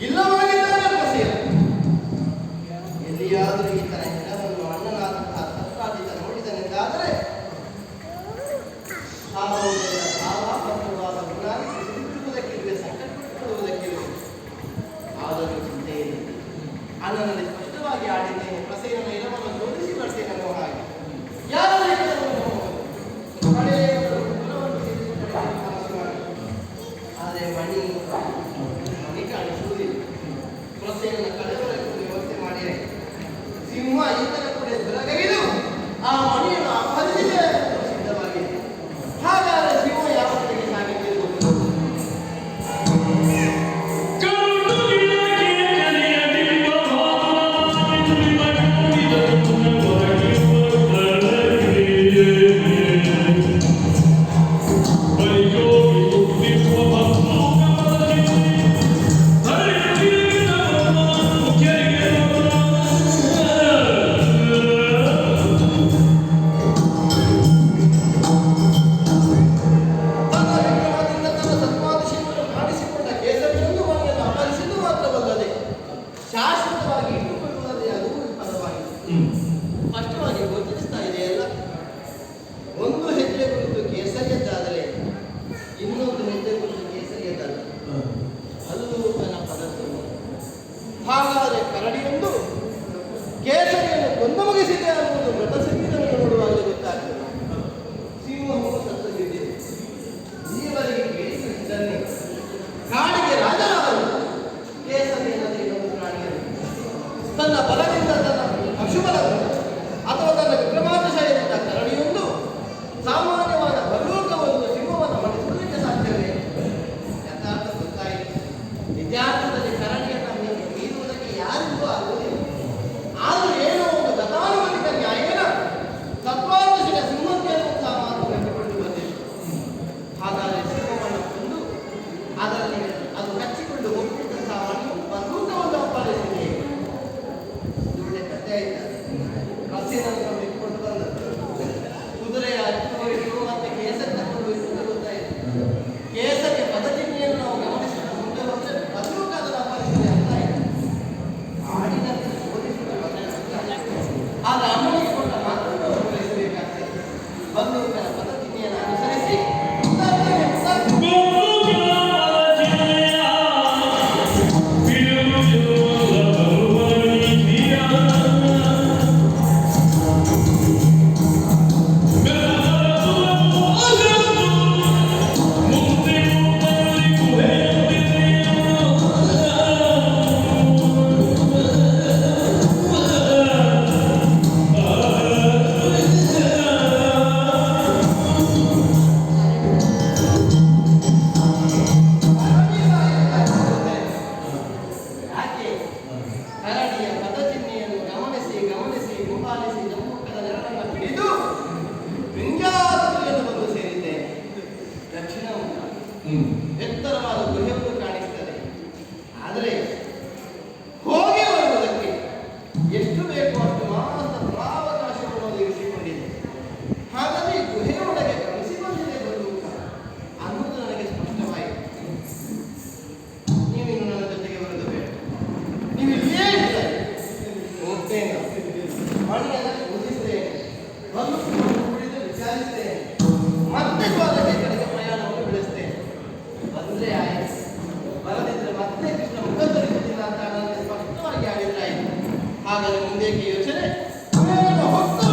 일러분 ಸ್ಪಷ್ಟವಾಗಿ ಗೋಚರಿಸ್ತಾ ಇದೆಯಲ್ಲ? ಒಂದು ಹೆಜ್ಜೆ ಕುರಿತು ಕೇಸರಿಯದ್ದಾದರೆ ಇನ್ನೊಂದು ಹೆಜ್ಜೆ ಕುರಿತು ಕೇಸರಿಯದ್ದಲ್ಲ ಅದು ನನ್ನ ಪದಾರ್ಥ ಹಾಗಾದರೆ ಕರಡಿಯೊಂದು ಕೇಸರಿಯನ್ನು ಕೊಂದು ಮುಗಿಸಿದೆ ಅನ್ನುವುದು ಮೃತ Hallelujah. Mm. ಆಯಸ್ ಮರಣದಿಂದ ಮತ್ತೆ ಕೃಷ್ಣ ಮುಖ ತೋರಿಸುತ್ತಿಲ್ಲ ಅಂತ ನನಗೆ ಸ್ಪಷ್ಟವಾಗಿ ಆಡಿದ್ರೆ ಆಯಿತು ಹಾಗಾದ್ರೆ ಮುಂದೇಕೆ ಯೋಚನೆ ಹೊತ್ತು